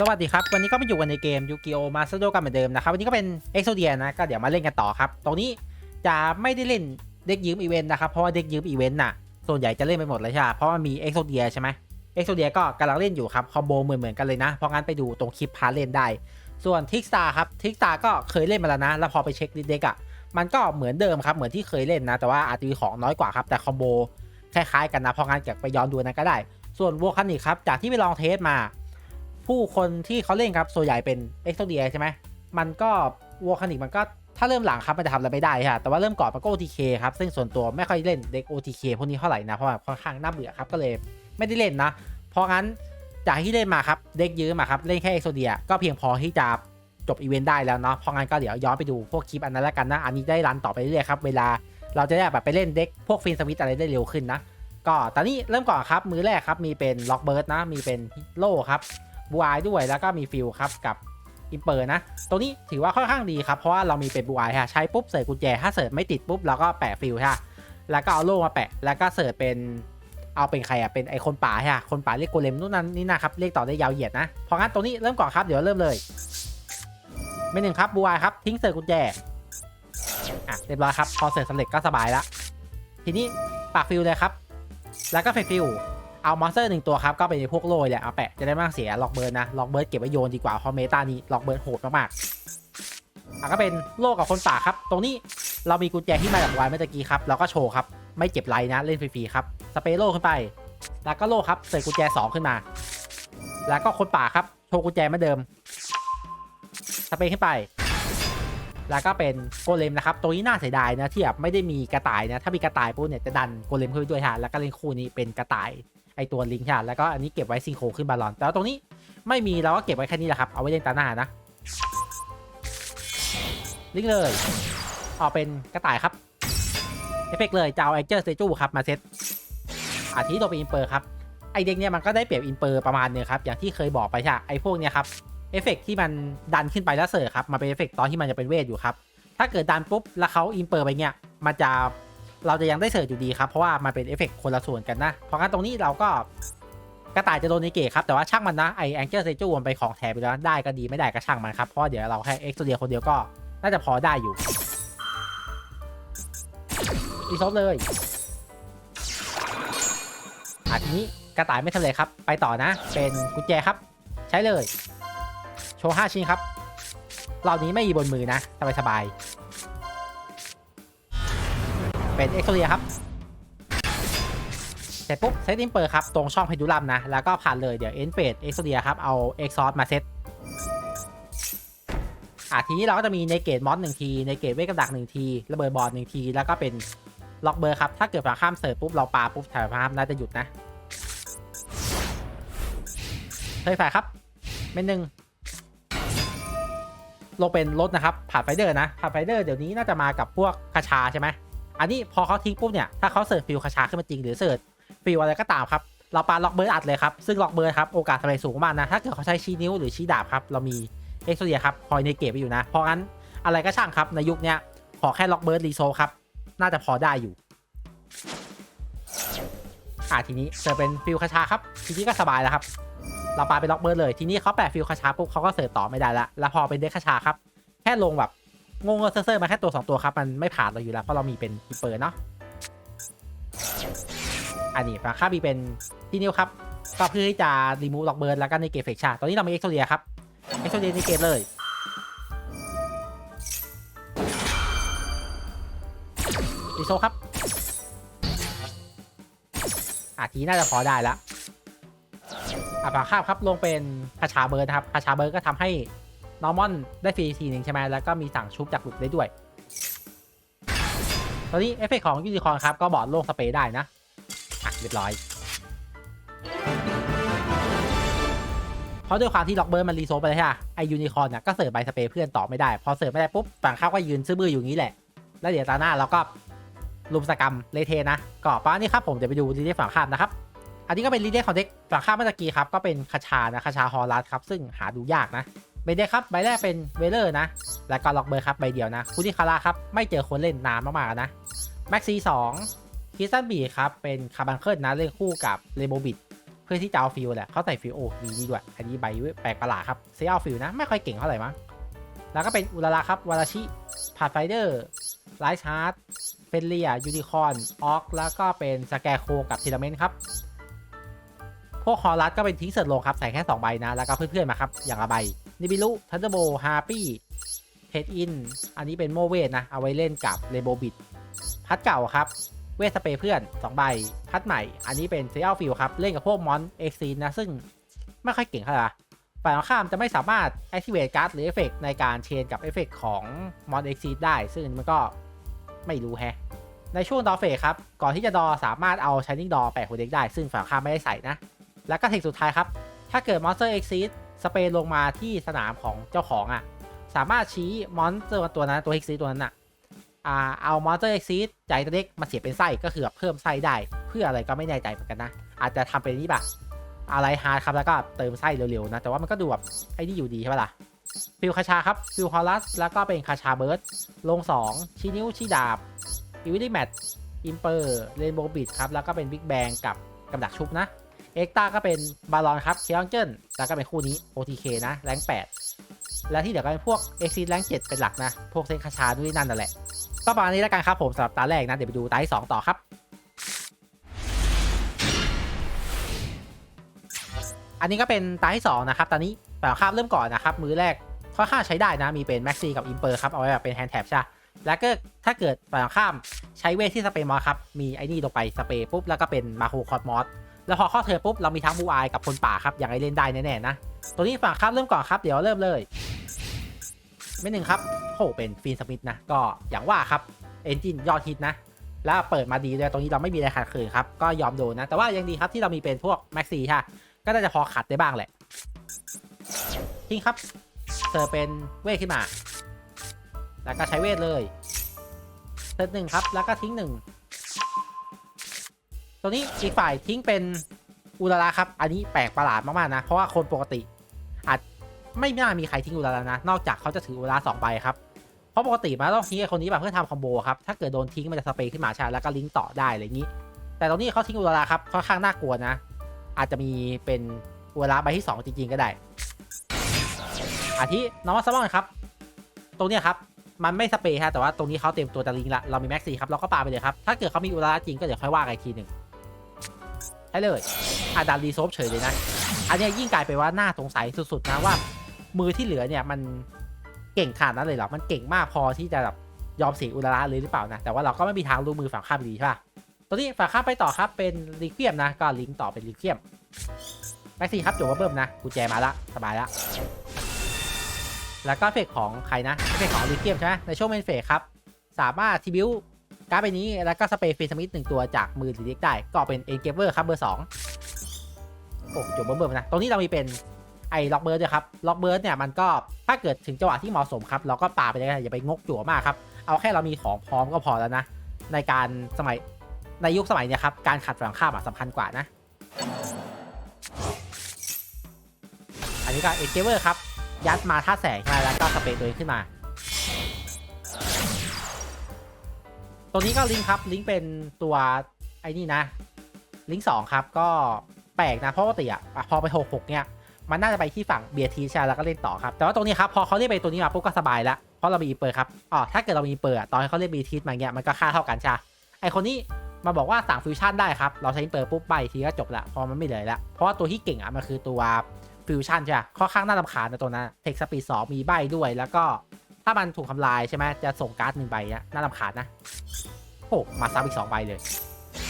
สวัสดีครับ วันนี้ก็มาอยู่กันในเกมยูกิโอมาสโดกันเหมือนเดิมนะครับ วันนี้ก็เป็นเอ็กโซเดียนะ ก็เดี๋ยวมาเล่นกันต่อครับ ตรงนี้จะไม่ได้เล่นเด็กยืมอีเวนต์นะครับ เพราะว่าเด็กยืมอีเวนต์น่ะ ส่วนใหญ่จะเล่นไปหมดเลยใช่ไหมเพราะมันมีเอ็กโซเดียใช่ไหมเอ็กโซเดียก็กำลังเล่นอยู่ครับ คอมโบเหมือนเหมือนๆกันเลยนะ เพราะงั้นไปดูตรงคลิปพาเล่นได้ ส่วนทิกสตาร์ครับทิกสตาก็เคยเล่นมาแล้วนะ แล้วพอไปเช็คลิเด็กอะ มันก็เหมือนเดิมครับ เหมือนที่เคยเล่นนะ แต่ว่าอาจจะมีของน้อยกว่าครับ แต่คอมโบคล้ายๆกันนะ เพราะงั้นเก็บไปย้อนดูนั้นก็ได้ ส่วนวคานิกครับ จากที่ไปลองเทสมา ผู้คนที่เขาเล่นครับส่วนใหญ่เป็นเอ็กโซเดียใช่ไหมมันก็วอลคานิกมันก็ถ้าเริ่มหลังครับมันจะทำอะไรไม่ได้ค่ะแต่ว่าเริ่มก่อนมันก็ OTK ครับ ซึ่งส่วนตัวไม่ค่อยเล่นเด็ก OTK พวกนี้เท่าไหร่นะ เพราะว่าค่อนข้างน่าเบื่อครับ ก็เลยไม่ได้เล่นนะ เพราะงั้นจากที่เล่นมาครับ เด็กยืมมาครับ เล่นแค่เอ็กโซเดียก็เพียงพอที่จะจบอีเวนต์ได้แล้วเนาะ เพราะงั้นก็เดี๋ยวย้อนไปดูพวกคลิปอันนั้นแล้วกันนะ อันนี้ได้รันต่อไปเรื่อยครับ เวลาเราจะได้แบบไปเล่นเด็กพวกฟินสวิตอะไรได้เร็วขึ้นนะ ก็ตอนนี้เริ่มก่อนครับ มือแรกครับมีเป็นล็อกเบิร์ดนะ มีเป็นโล่ครับ บูอายด้วยแล้วก็มีฟิลครับกับอิมเปอร์นะตรงนี้ถือว่าค่อนข้างดีครับ เพราะว่าเรามีเป็นบูอายฮะใช้ปุ๊บเสิร์ชกุญแจ ถ้าเสิร์ชไม่ติดปุ๊บเราก็แปะฟิลฮะแล้วก็เอาโล่มาแปะ แล้วก็เสิร์ชเป็นเอาเป็นใครอะเป็นไอคนป่าฮะคนป่าเรียกโกเลมนู่นนั่นนี่นะครับเรียกต่อได้ยาวเหยียดนะเพราะงั้นตรงนี้เริ่มก่อนครับเดี๋ยวเริ่มเลยไม่หนึ่งครับบูอายครับทิ้งเสิร์ชกุญแจอะเรียบร้อยครับพอเสิร์ชสำเร็จก็สบายละทีนี้ปากฟิลเลยครับ แล้วก็เฟกฟิล เอามอนสเตอร์หนึ่งตัวครับก็เป็นพวกโรยแหละเอาแปะจะได้ไม่ต้องเสียล็อกเบิร์ดนะล็อกเบิร์ดเก็บไว้โยนดีกว่าเพราะเมตานี้ล็อกเบิร์ดโหดมากๆอะก็เป็นโลกับคนป่าครับ ตรงนี้เรามีกุญแจที่มาจากวายเมื่อกี้ครับเราก็โชว์ครับไม่เจ็บไรนะเล่นฟรีๆครับสเปรย์โลขึ้นไป แล้วก็โลครับเสิร์ฟกุญแจ 2 ขึ้นมา แล้วก็คนป่าครับโชว์กุญแจเหมือนเดิมสเปรย์ขึ้นไป แล้วก็เป็นโกเลมนะครับ ตัวนี้น่าเสียดายนะที่แบบไม่ได้มีกระต่ายนะ ถ้ามีกระต่ายปุ๊บเนี่ยจะดันโกเลมขึ้นด้วยฮะ แล้วก็เล่นคู่นี้เป็นกระต่าย ไอตัวลิงค์ค่ะแล้วก็อันนี้เก็บไว้ซิงโครขึ้นบาลอน แต่ว่าตรงนี้ไม่มีเราก็เก็บไว้แค่นี้แหละครับเอาไว้เล่นตาหน้านะลิงเลยเอาเป็นกระต่ายครับเอฟเฟกต์เลยจะเอาแองเจิลสเตจูครับมาเซตอาทิตย์ตัวเป็นอินเปอร์ครับไอเด็กเนี่ยมันก็ได้เปรียบอินเปอร์ประมาณนึงครับอย่างที่เคยบอกไปใช่ไอพวกเนี้ยครับเอฟเฟกต์ที่มันดันขึ้นไปแล้วเสิร์ฟครับมาเป็นเอฟเฟกต์ตอนที่มันจะเป็นเวทอยู่ครับถ้าเกิดดันปุ๊บแล้วเขาอินเปอร์ไปเงี้ยมันจะ เราจะยังได้เสิร์ฟอยู่ดีครับ เพราะว่ามันเป็นเอฟเฟกต์คนละส่วนกันนะ เพราะงั้นตรงนี้เราก็กระต่ายจะโดนในเกตครับ แต่ว่าช่างมันนะไอแองเจิลเซจูมันไปของแถมไปแล้วได้ก็ดีไม่ได้ก็ช่างมันครับ เพราะเดี๋ยวเราแค่เอ็กซ์เดียคนเดียวก็น่าจะพอได้อยู่อีซอฟเลยอะทีนี้กระต่ายไม่ทำเลยครับ ไปต่อนะ เป็นกุญแจครับ ใช้เลย โชว์5ชิ้นครับรอบนี้ไม่มีบนมือนะสบายสบาย เป็นเอ็กซ์เรียครับเสร็จปุ๊บเซตอินเปอร์ครับ ตรงช่องเพดูลัมนะ แล้วก็ผ่านเลยเดี๋ยวเอ็นเฟดเอ็กซ์เรียครับ เอาเอ็กซอสมาเซตอะทีนี้เราก็จะมีในเกตมอสหนึ่งที ในเกตเวทกับดักหนึ่งที ระเบิดบอลหนึ่งที แล้วก็เป็นล็อกเบอร์ครับ ถ้าเกิดฝั่งข้ามเสิร์ฟปุ๊บเราปาปุ๊บแถวข้ามน่าจะหยุดนะเฮ้ยฝ่ายครับเม็นหนึ่งลงเป็นรถนะครับผ่านไฟเดอร์นะผ่านไฟเดอร์เดี๋ยวนี้น่าจะมากับพวกคาชาใช่ไหม อันนี้พอเขาทิ้งปุ๊บเนี่ยถ้าเขาเสิร์ฟฟิลคาชาขึ้นมาจริงหรือเสิร์ฟฟิลอะไรก็ตามครับเราปาล็อกเบิร์ดอัดเลยครับ ซึ่งล็อกเบิร์ดครับโอกาสทำลายสูงมากนะ ถ้าเกิดเขาใช้ชี้นิ้วหรือชี้ดาบครับ เรามีเอ็กซ์โซเรียครับคอยในเก็บไปอยู่นะ เพราะงั้นอะไรก็ช่างครับ ในยุคนี้ขอแค่ล็อกเบิร์ดรีโซครับ น่าจะพอได้อยู่ อ่าทีนี้เสิร์ฟเป็นฟิลคาชาครับ ทีนี้ก็สบายแล้วครับ เราปาไปล็อกเบิร์ดเลย ทีนี้เขาแปะฟิลคาชาปุ๊บเขาก็เสิร์ฟต่อไม่ได้ละแล้วพอเป็นเด็กคาชาครับ แค่ลงแบบ งงๆเซ่อๆมาแค่ตัว 2 ตัวครับ มันไม่ผ่านเราอยู่แล้ว เพราะเรามีเป็นอีเปิร์เนาะอันนี้ฝาค่าบีเป็นที่นิ้วครับก็เพื่อที่จะรีมูฟล็อกเบิร์ดแล้วก็ในเกตเฟกชาตอนนี้เรามีเอ็กโซเดียครับเอ็กโซเดียในเกตเลยดีโซครับอะทีน่าจะพอได้แล้วอะฝาคาบครับลงเป็นคาชาเบิร์นะครับคาชาเบิร์ดก็ทำให้ นอร์มอนได้ฟรีทีหนึ่งใช่ไหมแล้วก็มีสั่งชุบจากหลุดได้ด้วย ตอนนี้เอฟเฟกต์ของยูนิคอร์ครับ ก็บอดโล่งสเปรย์ได้นะอะเรียบร้อย เพราะด้วยความที่ล็อกเบิร์ดมันรีโซฟไปเลยค่ะไอยูนิคอร์เนี่ยก็เสิร์ฟใบสเปรย์เพื่อนต่อไม่ได้ พอเสิร์ฟไม่ได้ปุ๊บฝั่งข้าวก็ยืนซื้อมืออยู่งี้แหละ แล้วเดี๋ยวตาหน้าเราก็ลุมสกรรมเลเทนะก็ป้านี่ครับผมเดี๋ยวไปดูรีเดฝั่งข้ามนะครับอันนี้ก็เป็นรีเดของเด็กฝั่งข้ามเมื่อกี้ครับก็เป็นคาชานะคาชาฮอลัสครับซึ่งหาดูยากนะ ใบเดียครับใบแรกเป็นเวเลอร์นะ แล้วก็ล็อกเบอร์ครับใบเดียวนะคูดิคาราครับไม่เจอคนเล่นนานมากๆนะแม็กซีสองคิสตันบีครับเป็นคาบังเคิลนะเล่นคู่กับเรโบบิดเพื่อที่จะเอาฟิลแหละเขาใส่ฟิลโอ้มีนี่ด้วยอันนี้ใบแปลกประหลาดครับเซลฟิลนะไม่ค่อยเก่งเท่าไหร่มั้งแล้วก็เป็นอุลาระครับวาราชิพาไฟเดอร์ไลท์ชาร์ดเฟนเลียยูนิคอนออกแล้วก็เป็นสแกโคกับทีลาเมนครับพวกคอรัสก็เป็นทิ้งเสิร์ตลงครับใส่แค่2ใบนะแล้วก็เพื่อนๆมาครับอย่างละใบ นิบิลุทันเดอร์โบฮาร์ปี้เฮดอิน อันนี้เป็นโมเวทนะ เอาไว้เล่นกับเรโบบิดพัดเก่าครับ เวทสเปรย์เพื่อน 2 ใบ พัดใหม่ อันนี้เป็นเซลฟิลครับ เล่นกับพวกมอนเอ็กซีนนะ ซึ่งไม่ค่อยเก่งเท่าไหร่ฝ่ายตรงข้ามจะไม่สามารถ activate การ์ดหรือเอฟเฟกในการเชนกับเอฟเฟกของมอนเอ็กซีได้ ซึ่งมันก็ไม่รู้แฮะ ในช่วงดอเฟสครับ ก่อนที่จะดอสามารถเอา Shining Door แปะหัวเด็กได้ ซึ่งฝั่งข้ามไม่ได้ใส่นะ แล้วก็เทคสุดท้ายครับ ถ้าเกิด Monster Exit สเสเปรย์ลงมาที่สนามของเจ้าของอะ สามารถชี้มอนสเตอร์ตัวนั้นตัว Exit ตัวนั้นอะอ่าเอา Monster Exit ใจตัวเล็กมาเสียเป็นไส้ก็คือแบบเพิ่มไส้ได้ เพื่ออะไรก็ไม่แน่ใจเหมือนกันนะ อาจจะทำเป็นนี่แบบอะไรฮาร์ดครับแล้วก็เติมไส้เร็วๆนะ แต่ว่ามันก็ดูแบบไอ้นี่อยู่ดีใช่ปะล่ะฟิลคาชาครับฟิลฮอลลัสแล้วก็เป็นคาชาเบิร์ดลง 2 ชี้นิ้ว ชี้ดาบอีวิลี่แมทอิมเปอร์เรนโบว์บิดครับ แล้วก็เป็นบิ๊กแบงกับกับดักชุบนะ เอ็กตาก็เป็นบาลอนครับเคียงเจิ้นแล้วก็เป็นคู่นี้ OTK นะแรง8 และที่เหลือก็เป็นพวกเอ็กซีแรง7เป็นหลักนะ พวกเซนคาชาด้วยนั่นนั่นแหละก็ประมาณนี้แล้วกันครับผมสำหรับตาแรกนะ เดี๋ยวไปดูตาที่ 2 ต่อครับอันนี้ก็เป็นตาที่ 2 นะครับ ตอนนี้แบบข้ามเริ่มก่อนนะครับ มือแรกค่อนข้างใช้ได้นะ มีเป็นแม็กซี่กับอิมเปอร์ครับ เอาไว้แบบเป็นแฮนด์แท็บใช่ แล้วก็ถ้าเกิดฝ่ายตรงข้ามใช้เวทที่สเปรย์มอสครับ มีไอ้นี่ลงไปสเปรย์ปุ๊บ แล้วก็เป็นมาโคคอร์ดมอส แล้วพอเข้าเธอปุ๊บเรามีทั้งบูอายกับคนป่าครับอย่างไรเล่นได้แน่ๆนะ ตัวนี้ฝั่งข้ามเริ่มก่อนครับเดี๋ยวเริ่มเลย ไม่หนึ่งครับโหเป็นฟีนสมิธนะ ก็อย่างว่าครับเอนจินยอดฮิตนะ แล้วเปิดมาดีเลยตรงนี้เราไม่มีอะไรขัดขืนครับ ก็ยอมโดนนะ แต่ว่ายังดีครับที่เรามีเป็นพวกแม็กซี่ค่ะ ก็น่าจะพอขัดได้บ้างแหละทิ้งครับเธอเป็นเวทขึ้นมา แล้วก็ใช้เวทเลยเธอหนึ่งครับ แล้วก็ทิ้งหนึ่ง ตัวนี้อีกฝ่ายทิ้งเป็นอุลาระครับ อันนี้แปลกประหลาดมากๆนะ เพราะว่าคนปกติ อาจไม่น่ามีใครทิ้งอุลาระนะ นอกจากเขาจะถืออุลาระสองใบครับ เพราะปกติมันต้องทิ้งไอ้คนนี้แบบเพื่อทำคอมโบครับ ถ้าเกิดโดนทิ้งมันจะสเปรย์ขึ้นมาใช่แล้วก็ลิงก์ต่อได้อะไรอย่างนี้ แต่ตรงนี้เขาทิ้งอุลาระครับ ค่อนข้างน่ากลัวนะ อาจจะมีเป็นอุลาระใบที่ 2 จริงๆก็ได้ อาทิน้องมาสมอนครับ ตรงนี้ครับมันไม่สเปรย์ฮะแต่ว่าตรงนี้เขาเต็มตัวจะลิงก์ละเรามีแม็กซี่ครับเราก็ปาไปเลยครับ ถ้าเกิดเขามีอุลาระจริงก็เดี๋ยวค่อยว่ากันอีกทีหนึ่ง ใช่เลยอาดันรีโซฟเฉยเลยนะ อันนี้ยิ่งกลายไปว่าน่าสงสัยสุดๆนะว่า มือที่เหลือเนี่ยมันเก่งขนาดนั้นเลยเหรอ มันเก่งมากพอที่จะแบบยอมเสียอุลาระเลยหรือเปล่านะ แต่ว่าเราก็ไม่มีทางรู้มือฝั่งข้ามดีใช่ปะตัวนี้ฝั่งข้ามไปต่อครับเป็นลิเคียมนะ ก็ลิงก์ต่อเป็นลิเคียมแม็กซี่ครับจบว่าเบิ่มนะกุญแจมาละสบายละแล้วก็เฟกของใครนะเฟกของลิเคียมใช่ไหมในช่วงเมนเฟกครับสามารถทีบิว การ์ดใบนี้แล้วก็สเปรย์เฟสมิธหนึ่งตัวจากมือหรือเด็กได้ ก็เป็นเอ็นเกเวอร์ครับเบอร์สองโอ้จบเบิ่มๆนะตรงนี้เรามีเป็นไอ้ล็อกเบิร์ดด้วยครับล็อกเบิร์ดเนี่ยมันก็ถ้าเกิดถึงจังหวะที่เหมาะสมครับเราก็ปาไปเลยอย่าไปงกจั่วมากครับเอาแค่เรามีของพร้อมก็พอแล้วนะ ในการสมัยในยุคสมัยเนี่ยครับการขัดฝั่งข้ามสำคัญกว่านะ อันนี้ก็เอ็นเกเวอร์ครับยัดมาท่าแสงใช่ไหมแล้วก็สเปรย์ตัวเองขึ้นมา ตัวนี้ก็ลิงก์ครับ ลิงก์เป็นตัวไอ้นี่นะ ลิงก์สองครับก็แปลกนะเพราะปกติอะอะพอไปหกหกเนี่ยมันน่าจะไปที่ฝั่งเบียร์ทีใช่แล้วก็เล่นต่อครับ แต่ว่าตรงนี้ครับพอเขาเรียกไปตัวนี้มาปุ๊บก็สบายแล้วเพราะเรามีอีเปิดครับอ๋อถ้าเกิดเรามีเปิดตอนให้เขาเรียกบีทีมาเงี้ยมันก็ค่าเท่ากันใช่ไอคนนี้มาบอกว่าสั่งฟิวชั่นได้ครับ เราใช้เปิดปุ๊บใบทีก็จบละพราะมันไม่เหลือละเพราะว่าตัวที่เก่งอะมันคือตัวฟิวชั่นใช่ไหมค่อนข้างน่ารำคาญนะตัวนั้นเทคสปีดสองมีใบด้วยแล้วก็ ถ้ามันถูกทำลายใช่ไหมจะส่งการ์ดหนึ่งใบนะน่ารำคาญนะโอ้มาซ้ำอีกสองใบเลย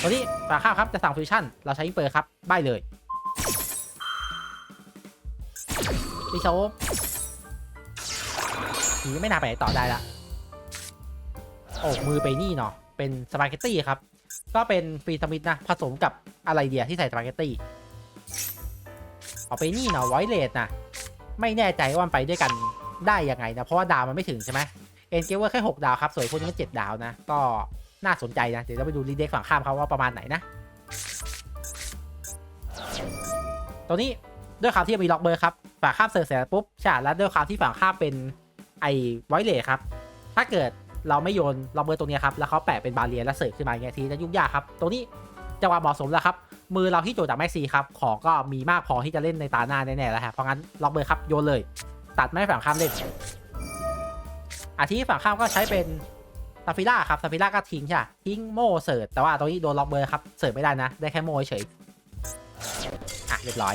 ตัวนี้ปลาข้าวครับจะสั่งฟิวชั่น เราใช้เปิดครับใบเลยดิโซผีไม่น่าไปต่อได้ละโอ้มือไปนี่เนาะเป็นสปาเกตตี้ครับ ก็เป็นฟรีสมิธนะ ผสมกับอะไรเดียที่ใส่สปาเกตตี้เอาไปนี่เนาะไวเลสนะ ไม่แน่ใจว่ามันไปด้วยกัน ได้ยังไงนะ เพราะว่าดาวมันไม่ถึงใช่ไหมเอ็นเกเวอร์แค่6ดาวครับส่วนพวกนี้มัน7ดาวนะ ก็น่าสนใจนะ เดี๋ยวเราไปดูรีเด็กฝั่งข้ามเขาว่าประมาณไหนนะตัวนี้ด้วยความที่มีล็อกเบอร์ครับฝั่งข้ามเสร์ฟเสร็จปุ๊บใช่แล้วด้วยความที่ฝั่งข้ามเป็นไอ้ไวเลสครับถ้าเกิดเราไม่โยนล็อกเบอร์ตรงนี้ครับแล้วเขาแปะเป็นบาเรียแล้วเสิร์ฟขึ้นมาอย่างเงี้ยทีจะยุ่งยากครับตรงนี้จังหวะเหมาะสมแล้วครับมือเราที่โจทย์จากแม็กซีครับของก็มีมากพอที่จะเล่นในตาหน้าแน่ๆแล้วฮะเพราะงั้นล็อกเบอร์ครับโยนเลย ตัดไม่ให้ฝั่งข้ามเล่นอาทิฝั่งข้ามก็ใช้เป็นซาฟิล่าครับซาฟิล่าก็ทิ้งใช่ทิ้งโม่เสิร์ตแต่ว่าตรงนี้โดนล็อกเบอร์ครับเสิร์ตไม่ได้นะ ได้แค่โม่เฉยอะเรียบร้อย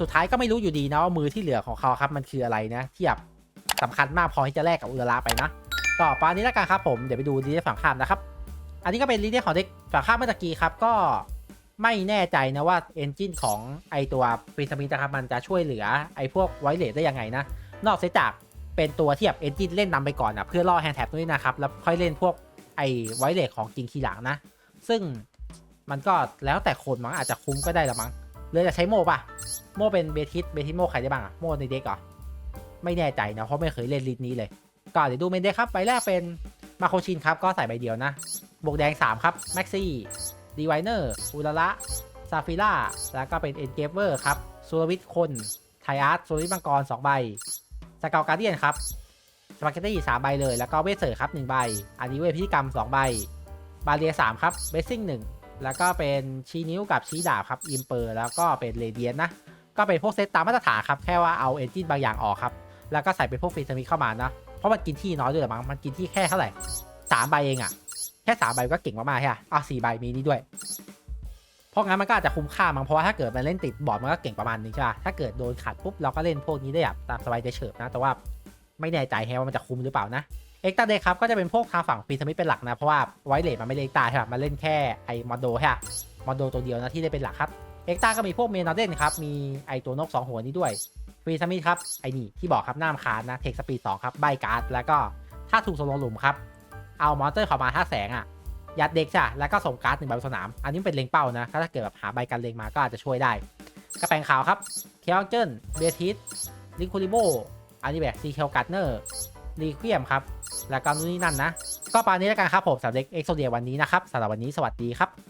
สุดท้ายก็ไม่รู้อยู่ดีนะว่ามือที่เหลือของเขาครับมันคืออะไรนะที่แบสำคัญมากพอที่จะแลกกับอุลาไปนะ ต่อไปนี้แล้วกันครับผมเดี๋ยวไปดูดีเดฝั่งข้ามนะครับ อันนี้ก็เป็นลีเดของเด็กฝั่งข้ามเมื่อตะกี้ครับก็ ไม่แน่ใจนะว่าเอนจินของไอตัวฟรีสมิธนะครับมันจะช่วยเหลือไอพวกไวเลสได้ยังไงนะ นอกเสียจากเป็นตัวที่แบบเอนจินเล่นนำไปก่อนนะเพื่อล่อแฮนด์แท็บด้วยนะครับ แล้วค่อยเล่นพวกไอไวเลสของจริงทีหลังนะ ซึ่งมันก็แล้วแต่คนมั้งอาจจะคุ้มก็ได้ละมั้งเลยจะใช้โมป่ะ โมเป็นเบทิสเบทิสโมใครได้บ้างอะโมในเด็กเหรอไม่แน่ใจนะเพราะไม่เคยเล่นลีดนี้เลยก็เดี๋ยวดูเมนเด็กครับใบแรกเป็นมาโคชินครับก็ใส่ใบเดียวนะบวกแดง 3 ครับแม็กซี่ ดีไวเนอร์อุลาระซาฟิล่าแล้วก็เป็นเอ็นเกเวอร์ครับซูรวิทคนไทอาร์ตซูรวิทมังกร 2 ใบสเกลการเดียนครับสปาเกตตี้3ใบเลย แล้วก็เวสเซอร์ครับ1ใบ อันนี้เวทพิธีกรรม2ใบ บาเรีย3ครับเบสซิ่ง1แล้วก็เป็นชี้นิ้วกับชี้ดาบครับอิมเปอร์แล้วก็เป็นเรเดียนนะ ก็เป็นพวกเซตตามมาตรฐานครับ แค่ว่าเอาเอนจินบางอย่างออกครับ แล้วก็ใส่เป็นพวกฟรีสมิเข้ามานะ เพราะมันกินที่น้อยด้วยหรอมั้งมันกินที่แค่เท่าไหร่สามใบเองอะ ค่สามใบก็เก่งมากๆใช่ไหมอะสี่ใบมีนี่ด้วย เพราะงั้นมันก็อาจจะคุ้มค่ามั้งเพราะว่าถ้าเกิดมันเล่นติดบอร์ดมันก็เก่งประมาณนึงใช่ปะถ้าเกิดโดนขัดปุ๊บเราก็เล่นพวกนี้ได้แบบตามสบายใจเฉิบนะ แต่ว่าไม่แน่ใจแฮว่ามันจะคุ้มหรือเปล่านะเอ็กตาเดครับก็จะเป็นพวกทางฝั่งปีสมิธเป็นหลักนะ เพราะว่าไวเลทมันไม่เล่นตาใช่ปะมันเล่นแค่ไอ้มอนโดใช่ปะมอนโดตัวเดียวนะที่ได้เป็นหลักครับเอ็กตาก็มีพวกเมนอเดนครับมีไอตัวนกสองหัวนี้ด้วยฟรีสมิธครับไอนี่ที่บอกครับหน้ามคานนะเทคสปีดสองครับใบการ์ดแล้วก็ถ้าถูกสโลหลุมครับ เอามอนเตอร์เข้ามาท่าแสงอะยัดเด็กจ้ะแล้วก็ส่งการ์ดหนึ่งใบบนสนาม อันนี้เป็นเลงเป้านะ ถ้าเกิดแบบหาใบกันเลงมาก็อาจจะช่วยได้กระแปงขาวครับเคลเจนเบทิสลิคูลิโบอันนี้แบบซีเคลการ์เนอร์รีเคียมครับ แล้วก็นู่นนี่นั่นนะ ก็ปานนี้แล้วกันครับผมสำหรับเด็กเอ็กโซเดียวันนี้นะครับสำหรับวันนี้สวัสดีครับ